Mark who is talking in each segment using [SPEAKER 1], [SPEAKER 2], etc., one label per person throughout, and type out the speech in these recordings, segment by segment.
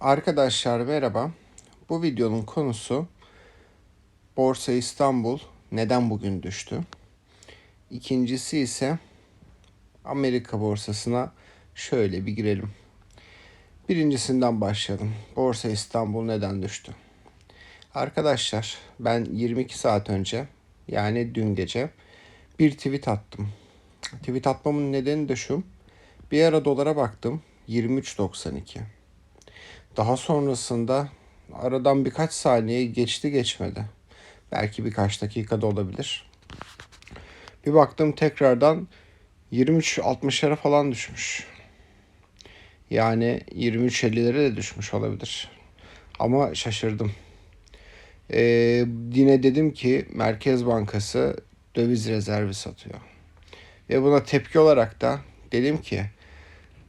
[SPEAKER 1] Arkadaşlar merhaba. Bu videonun konusu Borsa İstanbul neden bugün düştü? İkincisi ise Amerika borsasına şöyle bir girelim. Birincisinden başlayalım. Borsa İstanbul neden düştü? Arkadaşlar ben 22 saat önce yani dün gece bir tweet attım. Tweet atmamın nedeni de şu. Bir ara dolara baktım 23.92. Daha sonrasında aradan birkaç saniye geçti geçmedi. Belki birkaç dakikada olabilir. Bir baktım tekrardan 23.60'lara falan düşmüş. Yani 23.50'lere de düşmüş olabilir. Ama şaşırdım. Ee, yine dedim ki Merkez Bankası döviz rezervi satıyor. Ve buna tepki olarak da dedim ki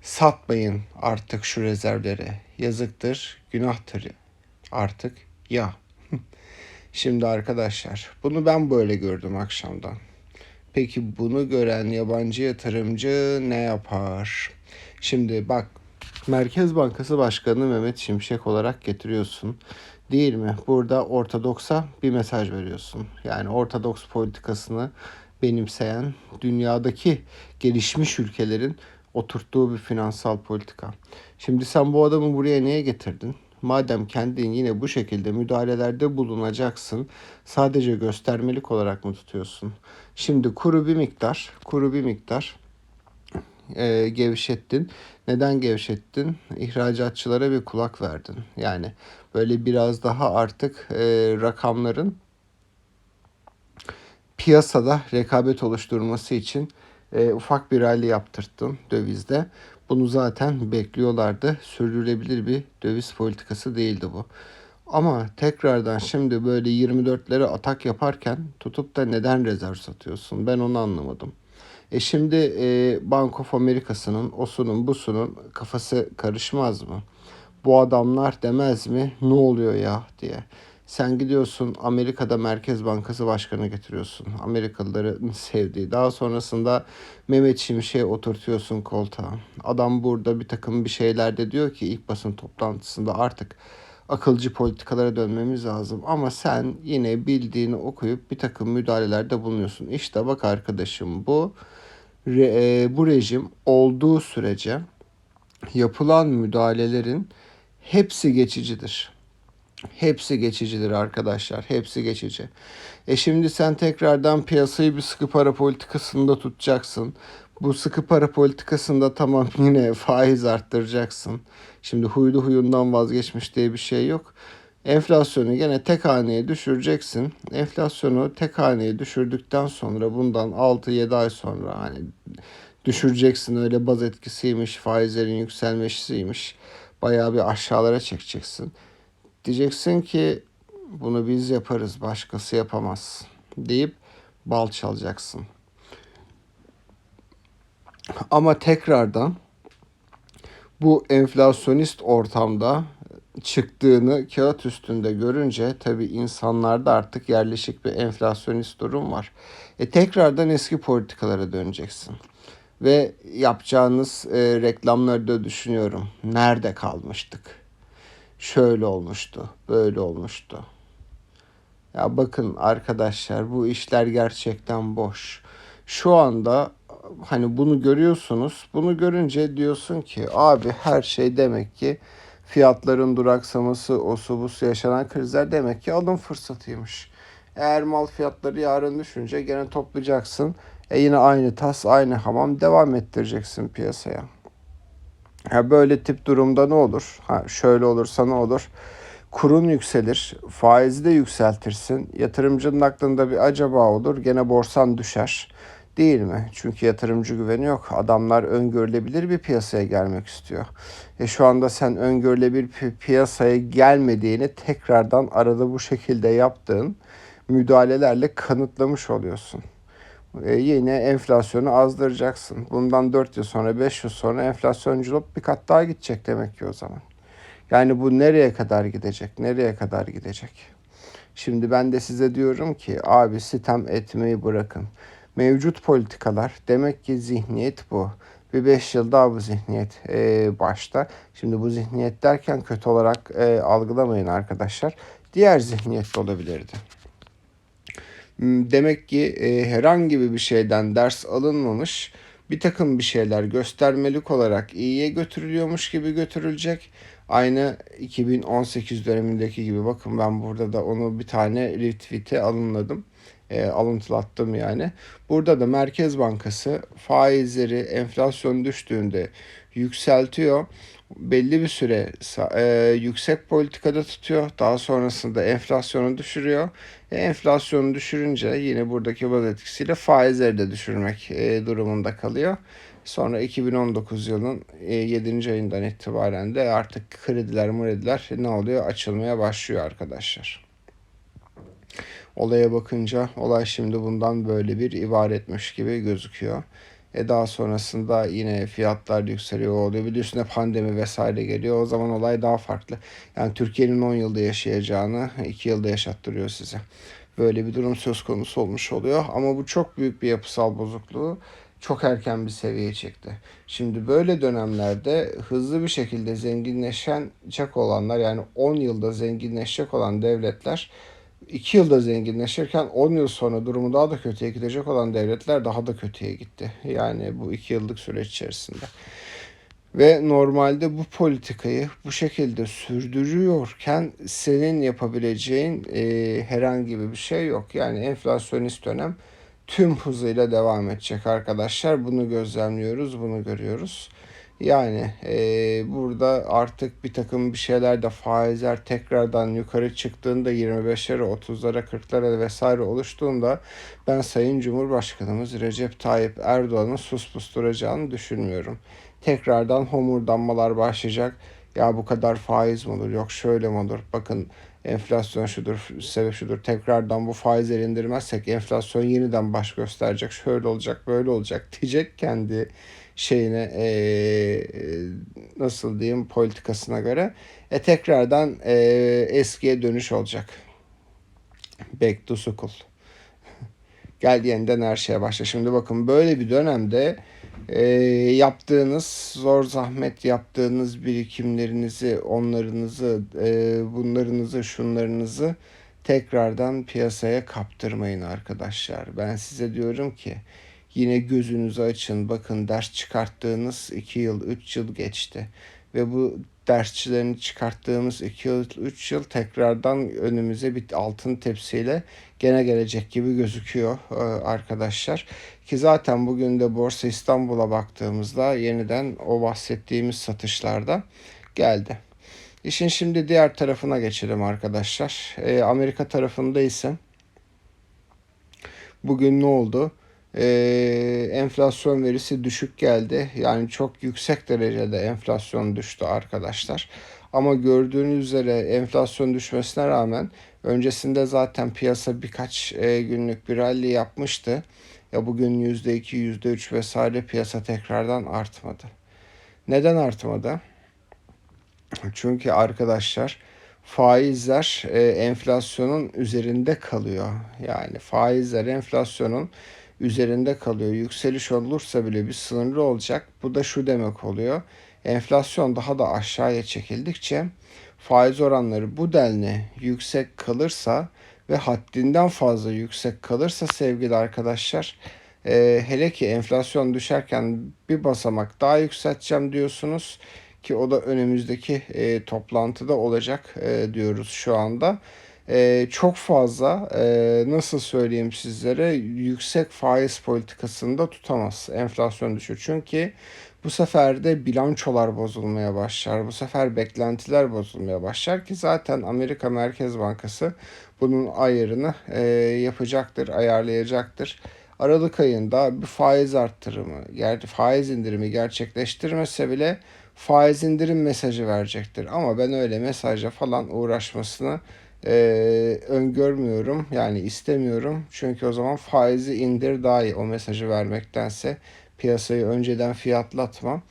[SPEAKER 1] satmayın artık şu rezervleri. Yazıktır, günahtır artık ya. Şimdi arkadaşlar bunu ben böyle gördüm akşamdan. Peki bunu gören yabancı yatırımcı ne yapar? Şimdi bak Merkez Bankası Başkanı Mehmet Şimşek olarak getiriyorsun. Değil mi? Burada ortodoksa bir mesaj veriyorsun. Yani ortodoks politikasını benimseyen dünyadaki gelişmiş ülkelerin oturttuğu bir finansal politika. Şimdi sen bu adamı buraya niye getirdin? Madem kendin yine bu şekilde müdahalelerde bulunacaksın, sadece göstermelik olarak mı tutuyorsun? Şimdi kuru bir miktar, kuru bir miktar e, gevşettin. Neden gevşettin? İhracatçılara bir kulak verdin. Yani böyle biraz daha artık e, rakamların piyasada rekabet oluşturması için e, ufak bir rally yaptırttım dövizde. Bunu zaten bekliyorlardı. Sürdürülebilir bir döviz politikası değildi bu. Ama tekrardan şimdi böyle 24'lere atak yaparken tutup da neden rezerv satıyorsun? Ben onu anlamadım. E şimdi e, Bank of America'sının, osunun, busunun kafası karışmaz mı? Bu adamlar demez mi? Ne oluyor ya diye. Sen gidiyorsun Amerika'da Merkez Bankası Başkanı getiriyorsun. Amerikalıların sevdiği. Daha sonrasında Mehmet Şimşek'e oturtuyorsun koltuğa. Adam burada bir takım bir şeyler de diyor ki ilk basın toplantısında artık akılcı politikalara dönmemiz lazım. Ama sen yine bildiğini okuyup bir takım müdahalelerde bulunuyorsun. İşte bak arkadaşım bu re, e, bu rejim olduğu sürece yapılan müdahalelerin hepsi geçicidir. Hepsi geçicidir arkadaşlar. Hepsi geçici. E şimdi sen tekrardan piyasayı bir sıkı para politikasında tutacaksın. Bu sıkı para politikasında tamam yine faiz arttıracaksın. Şimdi huylu huyundan vazgeçmiş diye bir şey yok. Enflasyonu gene tek haneye düşüreceksin. Enflasyonu tek haneye düşürdükten sonra bundan 6-7 ay sonra hani düşüreceksin öyle baz etkisiymiş, faizlerin yükselmesiymiş. Bayağı bir aşağılara çekeceksin. Diyeceksin ki bunu biz yaparız başkası yapamaz deyip bal çalacaksın. Ama tekrardan bu enflasyonist ortamda çıktığını kağıt üstünde görünce tabi insanlarda artık yerleşik bir enflasyonist durum var. E tekrardan eski politikalara döneceksin. Ve yapacağınız e, reklamları da düşünüyorum. Nerede kalmıştık? Şöyle olmuştu, böyle olmuştu. Ya bakın arkadaşlar bu işler gerçekten boş. Şu anda hani bunu görüyorsunuz. Bunu görünce diyorsun ki abi her şey demek ki fiyatların duraksaması, o su bu yaşanan krizler demek ki alım fırsatıymış. Eğer mal fiyatları yarın düşünce gene toplayacaksın. E yine aynı tas, aynı hamam devam ettireceksin piyasaya. Ha böyle tip durumda ne olur? Ha şöyle olursa ne olur? Kurun yükselir, faizi de yükseltirsin. Yatırımcının aklında bir acaba olur, gene borsan düşer. Değil mi? Çünkü yatırımcı güveni yok. Adamlar öngörülebilir bir piyasaya gelmek istiyor. E şu anda sen öngörülebilir bir piyasaya gelmediğini tekrardan arada bu şekilde yaptığın müdahalelerle kanıtlamış oluyorsun e, yine enflasyonu azdıracaksın. Bundan 4 yıl sonra 5 yıl sonra enflasyonculuk bir kat daha gidecek demek ki o zaman. Yani bu nereye kadar gidecek? Nereye kadar gidecek? Şimdi ben de size diyorum ki abi sitem etmeyi bırakın. Mevcut politikalar demek ki zihniyet bu. Bir 5 yıl daha bu zihniyet e, başta. Şimdi bu zihniyet derken kötü olarak e, algılamayın arkadaşlar. Diğer zihniyet de olabilirdi. Hmm, demek ki e, herhangi bir şeyden ders alınmamış bir takım bir şeyler göstermelik olarak iyiye götürülüyormuş gibi götürülecek. Aynı 2018 dönemindeki gibi bakın ben burada da onu bir tane retweet'e alınladım. E, alıntılattım yani. Burada da Merkez Bankası faizleri enflasyon düştüğünde yükseltiyor. Belli bir süre e, yüksek politikada tutuyor. Daha sonrasında enflasyonu düşürüyor. E, enflasyonu düşürünce yine buradaki baz etkisiyle faizleri de düşürmek e, durumunda kalıyor. Sonra 2019 yılının 7. E, ayından itibaren de artık krediler mrediler ne oluyor? Açılmaya başlıyor arkadaşlar. Olaya bakınca olay şimdi bundan böyle bir ibaretmiş gibi gözüküyor. E daha sonrasında yine fiyatlar yükseliyor oluyor. Bir de üstüne pandemi vesaire geliyor. O zaman olay daha farklı. Yani Türkiye'nin 10 yılda yaşayacağını 2 yılda yaşattırıyor size. Böyle bir durum söz konusu olmuş oluyor. Ama bu çok büyük bir yapısal bozukluğu çok erken bir seviyeye çekti. Şimdi böyle dönemlerde hızlı bir şekilde zenginleşecek olanlar yani 10 yılda zenginleşecek olan devletler 2 yılda zenginleşirken 10 yıl sonra durumu daha da kötüye gidecek olan devletler daha da kötüye gitti. Yani bu 2 yıllık süreç içerisinde. Ve normalde bu politikayı bu şekilde sürdürüyorken senin yapabileceğin e, herhangi bir şey yok. Yani enflasyonist dönem tüm hızıyla devam edecek arkadaşlar. Bunu gözlemliyoruz, bunu görüyoruz. Yani e, burada artık bir takım bir şeyler de faizler tekrardan yukarı çıktığında 25'lere 30'lara 40'lara vesaire oluştuğunda ben Sayın Cumhurbaşkanımız Recep Tayyip Erdoğan'ın sus pusturacağını düşünmüyorum. Tekrardan homurdanmalar başlayacak. Ya bu kadar faiz mi olur? Yok şöyle mi olur? Bakın enflasyon şudur, sebep şudur. Tekrardan bu faizleri indirmezsek enflasyon yeniden baş gösterecek. Şöyle olacak, böyle olacak diyecek kendi şeyine e, nasıl diyeyim politikasına göre e, tekrardan e, eskiye dönüş olacak. Back to school. Gel yeniden her şeye başla. Şimdi bakın böyle bir dönemde e, yaptığınız zor zahmet yaptığınız birikimlerinizi, onlarınızı, e, bunlarınızı, şunlarınızı tekrardan piyasaya kaptırmayın arkadaşlar. Ben size diyorum ki Yine gözünüzü açın. Bakın ders çıkarttığınız 2 yıl, 3 yıl geçti. Ve bu dersçilerini çıkarttığımız 2 yıl, 3 yıl tekrardan önümüze bir altın tepsiyle gene gelecek gibi gözüküyor e, arkadaşlar. Ki zaten bugün de Borsa İstanbul'a baktığımızda yeniden o bahsettiğimiz satışlarda geldi. İşin şimdi diğer tarafına geçelim arkadaşlar. E, Amerika tarafında ise bugün ne oldu? Ee, enflasyon verisi düşük geldi. Yani çok yüksek derecede enflasyon düştü arkadaşlar. Ama gördüğünüz üzere enflasyon düşmesine rağmen öncesinde zaten piyasa birkaç e, günlük bir rally yapmıştı. Ya bugün %2, %3 vesaire piyasa tekrardan artmadı. Neden artmadı? Çünkü arkadaşlar faizler e, enflasyonun üzerinde kalıyor. Yani faizler enflasyonun üzerinde kalıyor. Yükseliş olursa bile bir sınırlı olacak. Bu da şu demek oluyor. Enflasyon daha da aşağıya çekildikçe faiz oranları bu denli yüksek kalırsa ve haddinden fazla yüksek kalırsa sevgili arkadaşlar e, hele ki enflasyon düşerken bir basamak daha yükselteceğim diyorsunuz ki o da önümüzdeki e, toplantıda olacak e, diyoruz şu anda e, çok fazla e, nasıl söyleyeyim sizlere yüksek faiz politikasında tutamaz. Enflasyon düşür. Çünkü bu sefer de bilançolar bozulmaya başlar. Bu sefer beklentiler bozulmaya başlar ki zaten Amerika Merkez Bankası bunun ayarını e, yapacaktır, ayarlayacaktır. Aralık ayında bir faiz arttırımı, ger faiz indirimi gerçekleştirmese bile faiz indirim mesajı verecektir. Ama ben öyle mesajla falan uğraşmasını e, öngörmüyorum. Yani istemiyorum. Çünkü o zaman faizi indir daha iyi o mesajı vermektense piyasayı önceden fiyatlatma.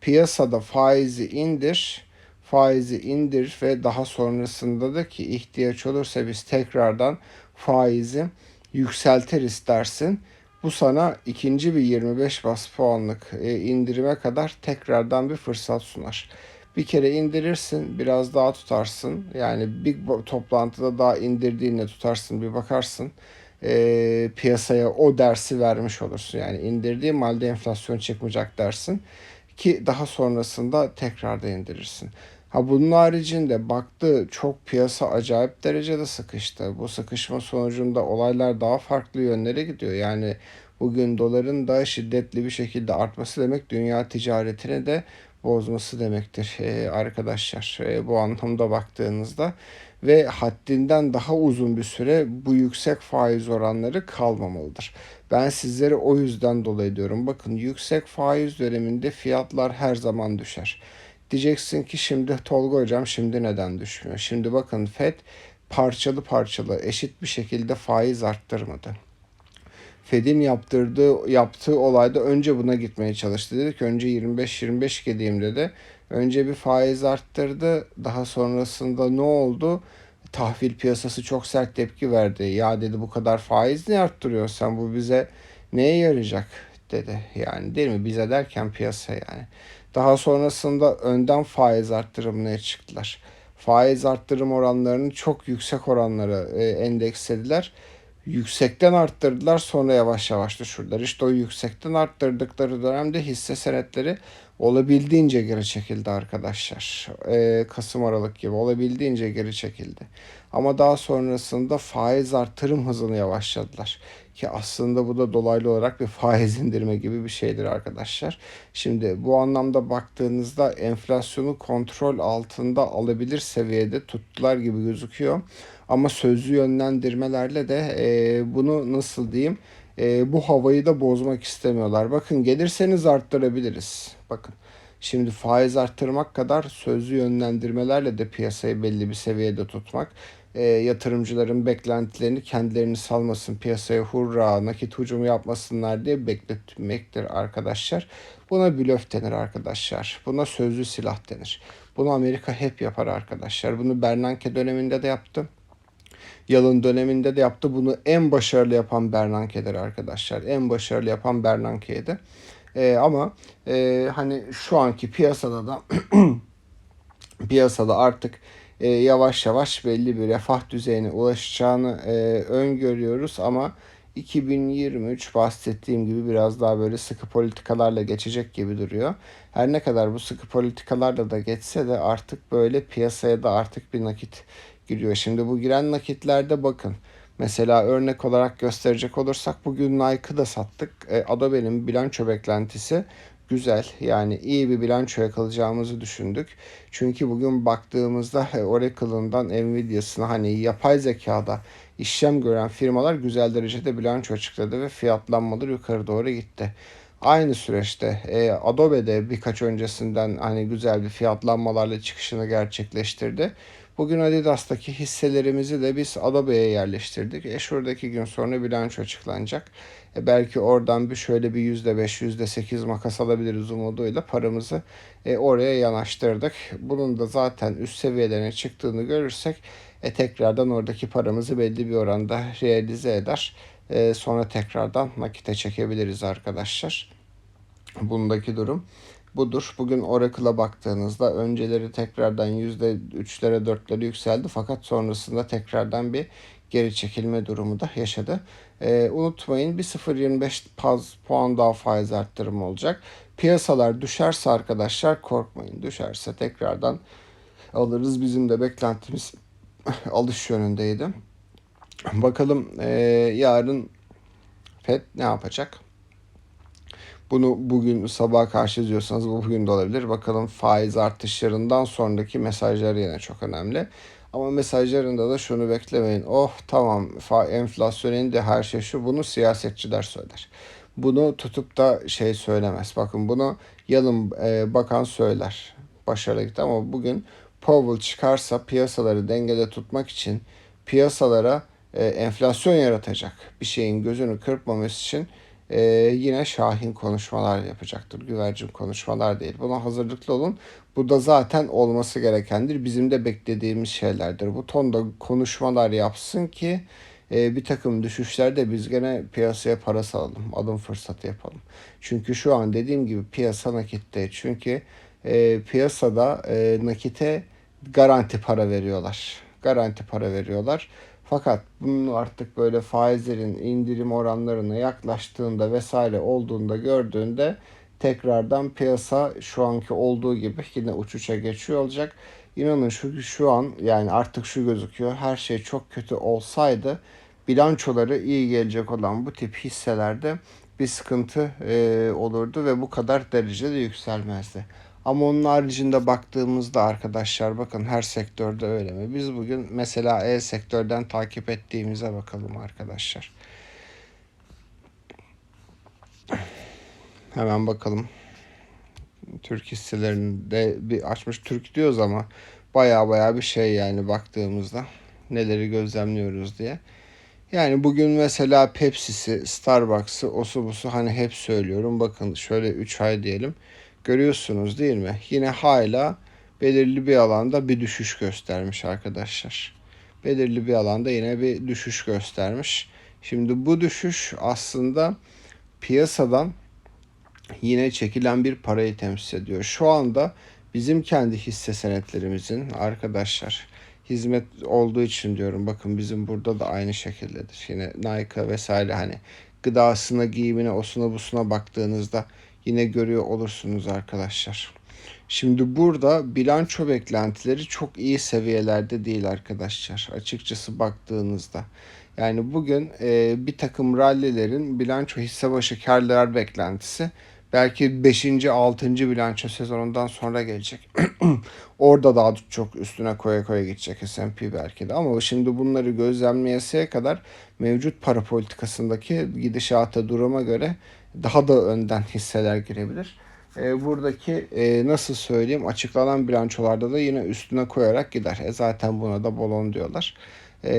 [SPEAKER 1] Piyasada faizi indir, faizi indir ve daha sonrasında da ki ihtiyaç olursa biz tekrardan faizi yükselteriz dersin. Bu sana ikinci bir 25 bas puanlık e, indirime kadar tekrardan bir fırsat sunar. Bir kere indirirsin, biraz daha tutarsın. Yani bir toplantıda daha indirdiğinde tutarsın, bir bakarsın. E, piyasaya o dersi vermiş olursun. Yani indirdiğim halde enflasyon çıkmayacak dersin ki daha sonrasında tekrar da indirirsin. Ha bunun haricinde baktı çok piyasa acayip derecede sıkıştı. Bu sıkışma sonucunda olaylar daha farklı yönlere gidiyor. Yani bugün doların daha şiddetli bir şekilde artması demek dünya ticaretine de bozması demektir ee, arkadaşlar. Ee, bu anlamda baktığınızda ve haddinden daha uzun bir süre bu yüksek faiz oranları kalmamalıdır. Ben sizlere o yüzden dolayı diyorum. Bakın yüksek faiz döneminde fiyatlar her zaman düşer. Diyeceksin ki şimdi Tolga hocam şimdi neden düşmüyor? Şimdi bakın FED parçalı parçalı eşit bir şekilde faiz arttırmadı. Fed'in yaptırdığı yaptığı olayda önce buna gitmeye çalıştı. Dedi ki önce 25-25 gideyim dedi. Önce bir faiz arttırdı. Daha sonrasında ne oldu? Tahvil piyasası çok sert tepki verdi. Ya dedi bu kadar faiz ne arttırıyor sen bu bize neye yarayacak dedi. Yani değil mi? Bize derken piyasa yani. Daha sonrasında önden faiz arttırımına çıktılar. Faiz arttırım oranlarını çok yüksek oranlara e, endekslediler. Yüksekten arttırdılar sonra yavaş yavaş düşürdüler. İşte o yüksekten arttırdıkları dönemde hisse senetleri olabildiğince geri çekildi arkadaşlar. Ee, Kasım Aralık gibi olabildiğince geri çekildi. Ama daha sonrasında faiz artırım hızını yavaşladılar. Ki aslında bu da dolaylı olarak bir faiz indirme gibi bir şeydir arkadaşlar. Şimdi bu anlamda baktığınızda enflasyonu kontrol altında alabilir seviyede tuttular gibi gözüküyor. Ama sözlü yönlendirmelerle de e, bunu nasıl diyeyim e, bu havayı da bozmak istemiyorlar. Bakın gelirseniz arttırabiliriz. Bakın şimdi faiz arttırmak kadar sözlü yönlendirmelerle de piyasayı belli bir seviyede tutmak e, yatırımcıların beklentilerini kendilerini salmasın piyasaya hurra nakit hücumu yapmasınlar diye bekletmektir arkadaşlar. Buna blöf denir arkadaşlar. Buna sözlü silah denir. Bunu Amerika hep yapar arkadaşlar. Bunu Bernanke döneminde de yaptı. Yalın döneminde de yaptı. Bunu en başarılı yapan Bernanke'dir arkadaşlar. En başarılı yapan Bernanke'ydi. E, ama e, hani şu anki piyasada da piyasada artık e, yavaş yavaş belli bir refah düzeyine ulaşacağını e, öngörüyoruz ama 2023 bahsettiğim gibi biraz daha böyle sıkı politikalarla geçecek gibi duruyor. Her ne kadar bu sıkı politikalarla da geçse de artık böyle piyasaya da artık bir nakit giriyor. Şimdi bu giren nakitlerde bakın. Mesela örnek olarak gösterecek olursak bugün Nike'ı da sattık. E, Adobe'nin bilanço beklentisi güzel. Yani iyi bir bilanço yakalayacağımızı düşündük. Çünkü bugün baktığımızda Oracle'ından Nvidia'sına hani yapay zekada işlem gören firmalar güzel derecede bilanço açıkladı ve fiyatlanmaları yukarı doğru gitti. Aynı süreçte e, Adobe de birkaç öncesinden hani güzel bir fiyatlanmalarla çıkışını gerçekleştirdi. Bugün Adidas'taki hisselerimizi de biz Adobe'ye yerleştirdik. E şuradaki gün sonra bilanço açıklanacak. E belki oradan bir şöyle bir yüzde beş, yüzde sekiz makas alabiliriz umuduyla paramızı e, oraya yanaştırdık. Bunun da zaten üst seviyelerine çıktığını görürsek e, tekrardan oradaki paramızı belli bir oranda realize eder. E, sonra tekrardan nakite çekebiliriz arkadaşlar. Bundaki durum budur. Bugün Oracle'a baktığınızda önceleri tekrardan %3'lere 4'lere yükseldi fakat sonrasında tekrardan bir geri çekilme durumu da yaşadı. Ee, unutmayın bir 0.25 paz puan daha faiz arttırımı olacak. Piyasalar düşerse arkadaşlar korkmayın. Düşerse tekrardan alırız. Bizim de beklentimiz alış yönündeydi. Bakalım e, yarın FED ne yapacak? Bunu bugün sabah karşı izliyorsanız bu bugün de olabilir. Bakalım faiz artışlarından sonraki mesajlar yine çok önemli. Ama mesajlarında da şunu beklemeyin. Oh tamam enflasyon indi her şey şu. Bunu siyasetçiler söyler. Bunu tutup da şey söylemez. Bakın bunu yalın e, bakan söyler. Başarılı gitti ama bugün Powell çıkarsa piyasaları dengede tutmak için piyasalara e, enflasyon yaratacak bir şeyin gözünü kırpmaması için e, yine şahin konuşmalar yapacaktır. Güvercin konuşmalar değil. Buna hazırlıklı olun. Bu da zaten olması gerekendir. Bizim de beklediğimiz şeylerdir. Bu tonda konuşmalar yapsın ki e, bir takım düşüşlerde biz gene piyasaya para salalım. Alım fırsatı yapalım. Çünkü şu an dediğim gibi piyasa nakitte. Çünkü e, piyasada e, nakite garanti para veriyorlar. Garanti para veriyorlar. Fakat bunun artık böyle faizlerin indirim oranlarına yaklaştığında vesaire olduğunda gördüğünde tekrardan piyasa şu anki olduğu gibi yine uçuşa geçiyor olacak. İnanın şu şu an yani artık şu gözüküyor. Her şey çok kötü olsaydı bilançoları iyi gelecek olan bu tip hisselerde bir sıkıntı e, olurdu ve bu kadar derecede yükselmezdi. Ama onun haricinde baktığımızda arkadaşlar bakın her sektörde öyle mi? Biz bugün mesela e-sektörden takip ettiğimize bakalım arkadaşlar. Hemen bakalım. Türk hisselerinde bir açmış Türk diyoruz ama baya baya bir şey yani baktığımızda neleri gözlemliyoruz diye. Yani bugün mesela Pepsi'si, Starbucks'ı, osu busu hani hep söylüyorum. Bakın şöyle 3 ay diyelim. Görüyorsunuz değil mi? Yine hala belirli bir alanda bir düşüş göstermiş arkadaşlar. Belirli bir alanda yine bir düşüş göstermiş. Şimdi bu düşüş aslında piyasadan yine çekilen bir parayı temsil ediyor. Şu anda bizim kendi hisse senetlerimizin arkadaşlar hizmet olduğu için diyorum. Bakın bizim burada da aynı şekildedir. Yine Nike vesaire hani gıdasına, giyimine, osuna busuna baktığınızda yine görüyor olursunuz arkadaşlar. Şimdi burada bilanço beklentileri çok iyi seviyelerde değil arkadaşlar. Açıkçası baktığınızda. Yani bugün e, bir takım rallilerin bilanço hisse başı karlar beklentisi belki 5. 6. bilanço sezonundan sonra gelecek. Orada daha çok üstüne koya koya gidecek S&P belki de. Ama şimdi bunları gözlemleyesiye kadar mevcut para politikasındaki gidişata duruma göre daha da önden hisseler girebilir. E, buradaki e, nasıl söyleyeyim açıklanan bilançolarda da yine üstüne koyarak gider. E, zaten buna da bolon diyorlar. E,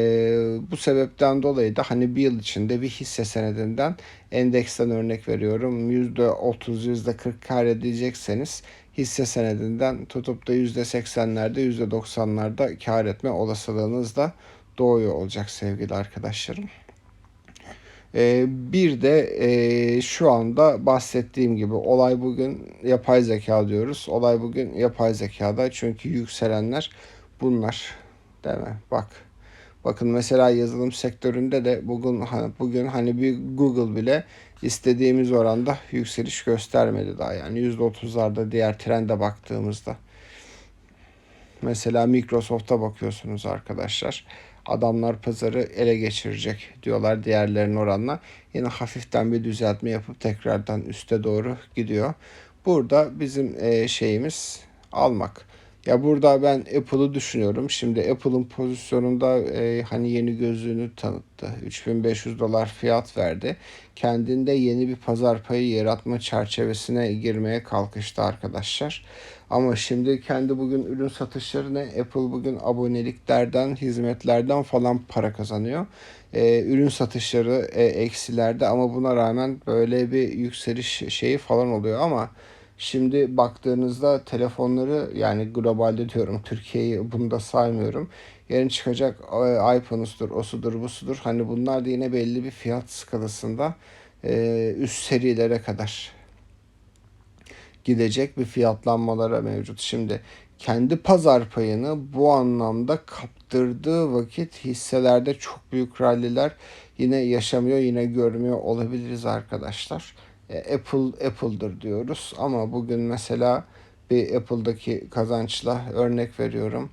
[SPEAKER 1] bu sebepten dolayı da hani bir yıl içinde bir hisse senedinden endeksten örnek veriyorum %30 %40 kar edecekseniz hisse senedinden tutup da %80'lerde %90'larda kar etme olasılığınız da doğuyor olacak sevgili arkadaşlarım. Ee, bir de e, şu anda bahsettiğim gibi olay bugün yapay zeka diyoruz. Olay bugün yapay zekada çünkü yükselenler bunlar. Değil mi? Bak. Bakın mesela yazılım sektöründe de bugün bugün hani bir Google bile istediğimiz oranda yükseliş göstermedi daha. Yani %30'larda diğer trende baktığımızda. Mesela Microsoft'a bakıyorsunuz arkadaşlar adamlar pazarı ele geçirecek diyorlar diğerlerinin oranla. Yine hafiften bir düzeltme yapıp tekrardan üste doğru gidiyor. Burada bizim e, şeyimiz almak. Ya burada ben Apple'ı düşünüyorum. Şimdi Apple'ın pozisyonunda e, hani yeni gözlüğünü tanıttı. 3500 dolar fiyat verdi. Kendinde yeni bir pazar payı yaratma çerçevesine girmeye kalkıştı arkadaşlar. Ama şimdi kendi bugün ürün satışları ne? Apple bugün aboneliklerden, hizmetlerden falan para kazanıyor. Ee, ürün satışları e, eksilerde ama buna rağmen böyle bir yükseliş şeyi falan oluyor ama Şimdi baktığınızda telefonları yani globalde diyorum Türkiye'yi bunda saymıyorum. Yarın çıkacak e, iPhone'udur, osudur, busudur. Hani bunlar da yine belli bir fiyat skalasında e, üst serilere kadar gidecek bir fiyatlanmalara mevcut. Şimdi kendi pazar payını bu anlamda kaptırdığı vakit hisselerde çok büyük ralliler yine yaşamıyor, yine görmüyor olabiliriz arkadaşlar. E, Apple Apple'dır diyoruz ama bugün mesela bir Apple'daki kazançla örnek veriyorum.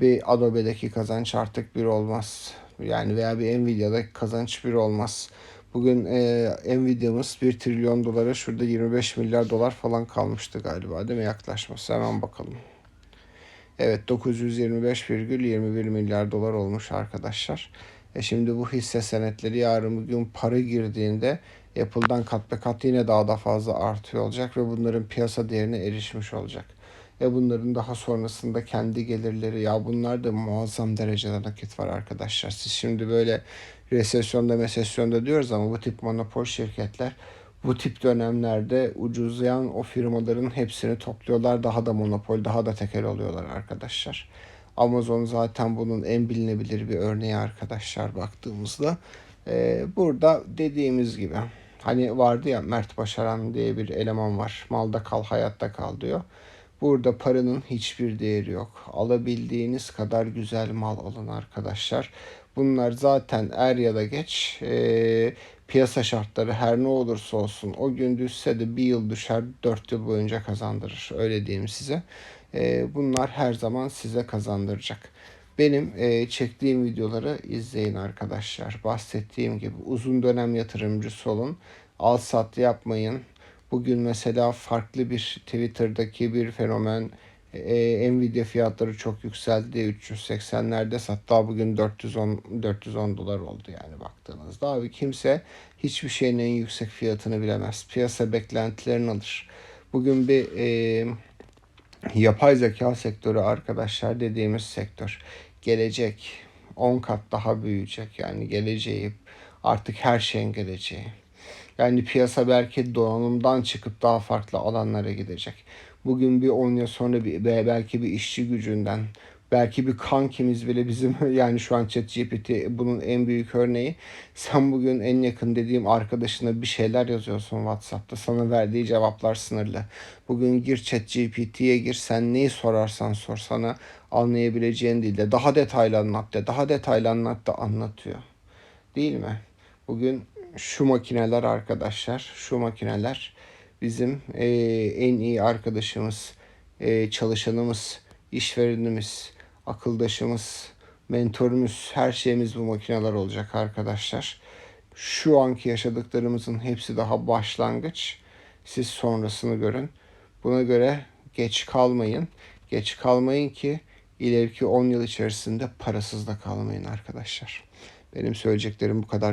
[SPEAKER 1] Bir Adobe'deki kazanç artık bir olmaz. Yani veya bir Nvidia'daki kazanç bir olmaz. Bugün e, Nvidia'mız 1 trilyon dolara şurada 25 milyar dolar falan kalmıştı galiba değil mi yaklaşması hemen bakalım. Evet 925,21 milyar dolar olmuş arkadaşlar. E şimdi bu hisse senetleri yarın bugün para girdiğinde Apple'dan kat be kat yine daha da fazla artıyor olacak ve bunların piyasa değerine erişmiş olacak. Ve bunların daha sonrasında kendi gelirleri ya bunlar da muazzam derecede nakit var arkadaşlar. Siz şimdi böyle resesyonda mesesyonda diyoruz ama bu tip monopol şirketler bu tip dönemlerde ucuzlayan o firmaların hepsini topluyorlar. Daha da monopol, daha da tekel oluyorlar arkadaşlar. Amazon zaten bunun en bilinebilir bir örneği arkadaşlar baktığımızda. Ee, burada dediğimiz gibi hani vardı ya Mert Başaran diye bir eleman var. Malda kal hayatta kal diyor. Burada paranın hiçbir değeri yok. Alabildiğiniz kadar güzel mal alın arkadaşlar. Bunlar zaten er ya da geç e, piyasa şartları her ne olursa olsun o gün düşse de bir yıl düşer dört yıl boyunca kazandırır. Öyle diyeyim size. E, bunlar her zaman size kazandıracak. Benim e, çektiğim videoları izleyin arkadaşlar. Bahsettiğim gibi uzun dönem yatırımcısı olun. Al sat yapmayın. Bugün mesela farklı bir Twitter'daki bir fenomen e, Nvidia fiyatları çok yükseldi. 380'lerde hatta bugün 410 410 dolar oldu yani baktığınızda. Abi kimse hiçbir şeyin en yüksek fiyatını bilemez. Piyasa beklentilerini alır. Bugün bir e, yapay zeka sektörü arkadaşlar dediğimiz sektör gelecek 10 kat daha büyüyecek. Yani geleceği artık her şeyin geleceği. Yani piyasa belki donanımdan çıkıp daha farklı alanlara gidecek. Bugün bir 10 yıl sonra bir, belki bir işçi gücünden, belki bir kankimiz bile bizim yani şu an ChatGPT bunun en büyük örneği. Sen bugün en yakın dediğim arkadaşına bir şeyler yazıyorsun WhatsApp'ta. Sana verdiği cevaplar sınırlı. Bugün gir ChatGPT'ye gir sen neyi sorarsan sor sana anlayabileceğin dilde daha detaylı anlat de. Daha detaylı anlat da anlatıyor. Değil mi? Bugün şu makineler arkadaşlar, şu makineler bizim e, en iyi arkadaşımız, e, çalışanımız, işverenimiz, akıldaşımız, mentorumuz, her şeyimiz bu makineler olacak arkadaşlar. Şu anki yaşadıklarımızın hepsi daha başlangıç. Siz sonrasını görün. Buna göre geç kalmayın. Geç kalmayın ki ileriki 10 yıl içerisinde parasız da kalmayın arkadaşlar. Benim söyleyeceklerim bu kadar.